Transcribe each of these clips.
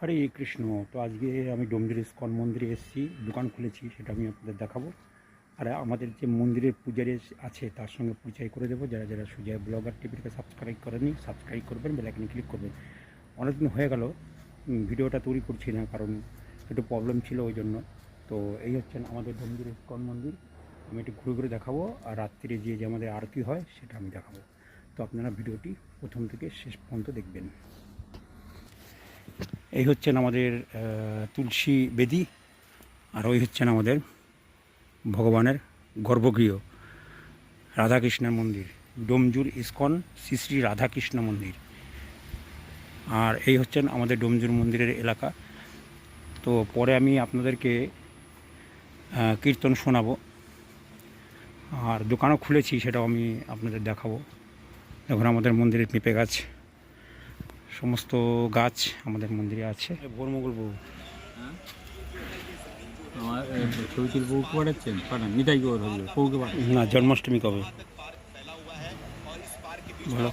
হরে কৃষ্ণ। তো আজকে আমি ডোমজুর ইস্কন মন্দিরে এসেছি, দোকান খুলেছি, সেটা আমি আপনাদের দেখাবো। আর আমাদের যে মন্দিরের পূজারি আছে, তার সঙ্গে পরিচয় করে দেবো। যারা যারা সুজয় ব্লগার টিভিটাকে সাবস্ক্রাইব করেনি সাবস্ক্রাইব করবেন বেলাইকনে ক্লিক করবেন। অনেকদিন হয়ে গেল ভিডিওটা তৈরি করছি না, কারণ একটু প্রবলেম ছিল ওই জন্য। তো এই হচ্ছেন আমাদের ডোমজুর ইস্কন মন্দির। আমি একটু ঘুরে ঘুরে দেখাবো, আর রাত্রিরে যে যে আমাদের আরতি হয়, সেটা আমি দেখাবো। তো আপনারা ভিডিওটি প্রথম থেকে শেষ পর্যন্ত দেখবেন। এই হচ্ছেন আমাদের তুলসী বেদি, আর ওই হচ্ছেন আমাদের ভগবানের গর্ভগৃহ রাধাকৃষ্ণের মন্দির, ডোমজুর ইস্কন, শ্রী শ্রী রাধাকৃষ্ণ মন্দির। আর এই হচ্ছেন আমাদের ডোমজুর মন্দিরের এলাকা। তো পরে আমি আপনাদেরকে কীর্তন শোনাবো। আর দোকানও খুলেছি, সেটাও আমি আপনাদের দেখাবো। এখন আমাদের মন্দিরের পেঁপে গাছ। সমস্ত গাছ আমাদের মন্দিরে আছে। ভোরমঙ্গল বউ। আমার চৌচির বউ পাঠাচ্ছেন পাঠান নিতাই গৌর বউকে না জন্মাষ্টমী কবে? বলো।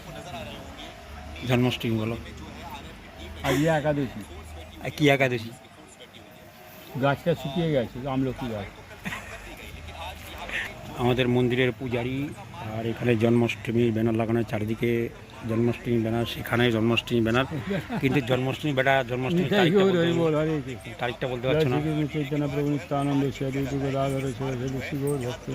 জন্মাষ্টমী বলো। আজকে একাদশী। আর কি একাদশী? গাছটা শুকিয়ে গেছে আমলকি গাছ। আমাদের মন্দিরের পূজারি আর এখানে জন্মাষ্টমীর ব্যানার লাগানো চারিদিকে জন্মাষ্টমী ব্যানার সেখানে জন্মাষ্টমী ব্যানার। কিন্তু জন্মাষ্টমী বেটা জন্মাষ্টমী তারিখটা বলতে- পারছ না? চৈতন্য প্রভু নিত্যানন্দ ভক্ত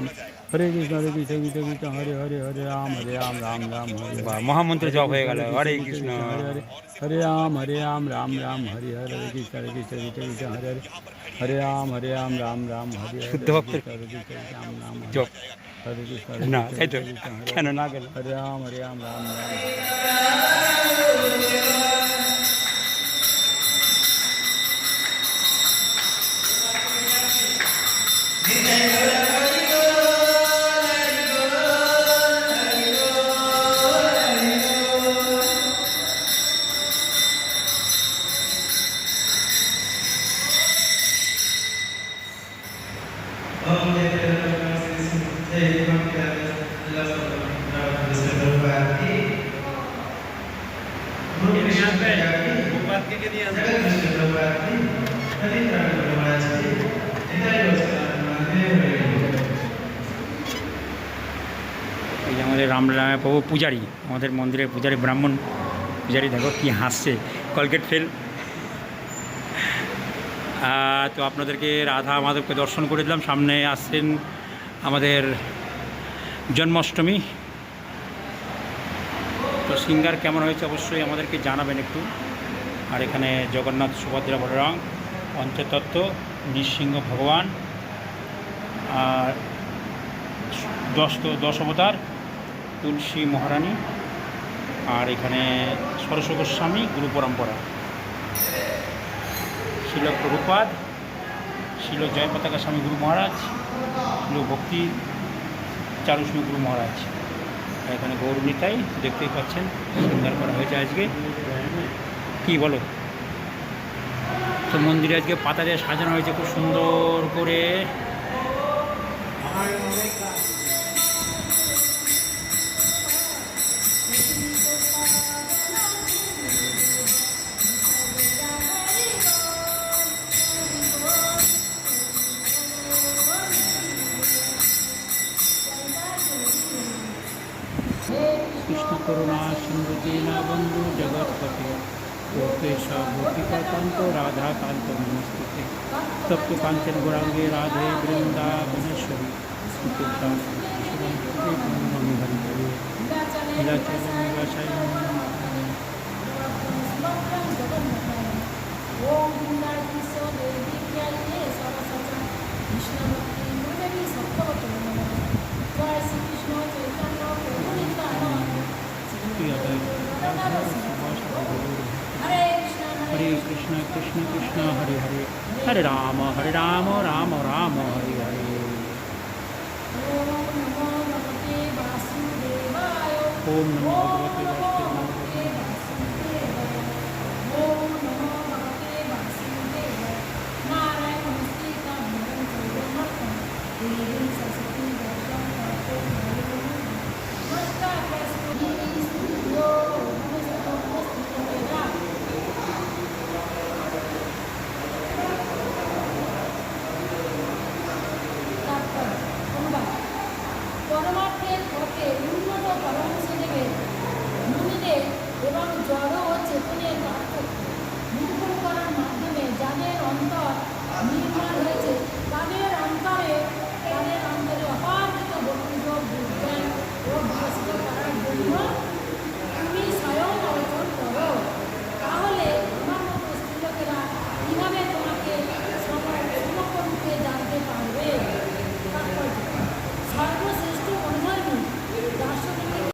হরে কৃষ্ণ হরে কৃষ্ণ কৃষ্ণ কৃষ্ণ হরে হরে হরে রাম হরে রাম রাম রাম হরে মহামন্ত্র জপ হয়ে গেল। হরে কৃষ্ণ হরে হরে রাম হরে রাম রাম রাম হরে হরে হরে কৃষ্ণ হরে কৃষ্ণ কৃষ্ণ কৃষ্ণ হরে হরে হরে রাম হরে রাম রাম রাম হরে শুদ্ধ হরে জপ। হরে কৃষ্ণ না তাই তো কেন না গেল হরে রাম হরে রাম রাম রাম। আমাদের রামরায় প্রভু পূজারি, আমাদের মন্দিরের পূজারি ব্রাহ্মণ পূজারি, দেখো কি হাসছে, কলগেট ফেল। তো আপনাদেরকে রাধা মাধবকে দর্শন করে দিলাম, সামনে আসছেন আমাদের জন্মাষ্টমী। তো সিঙ্গার কেমন হয়েছে অবশ্যই আমাদেরকে জানাবেন একটু। আর এখানে জগন্নাথ সুভদ্রা বলরাম, পঞ্চতত্ত্ব, নৃসিংহ ভগবান, আর দশ দশ অবতার, তুলসী মহারানী, আর এখানে সরস্ব গোস্বামী, গুরু পরম্পরা। শিল প্রভুপাদ, শিল জয় পতাকা স্বামী গুরু মহারাজ, শিল ভক্তি চারুস্বামী গুরু মহারাজ। এখানে গৌরনীতাই দেখতেই পাচ্ছেন সুন্দর করা হয়েছে আজকে। কি বলো? তো মন্দিরে আজকে পাতা দিয়ে সাজানো হয়েছে, খুব সুন্দর করে। कृष्ण करुणा सिंधु दीनाबंधु जगतपते लोकेश गोपिकाकांत राधाकांत मनस्थिति सप्त कांचन गुणांगे राधे वृंदावनेश्वरी। लीलाचरण হরে কৃষ্ণ কৃষ্ণ কৃষ্ণ হরে হরে হরে রাম হরে রাম রাম রাম হরে হরে ওম নমো ভগবতে যাদের অন্তর নির্মল হয়েছে।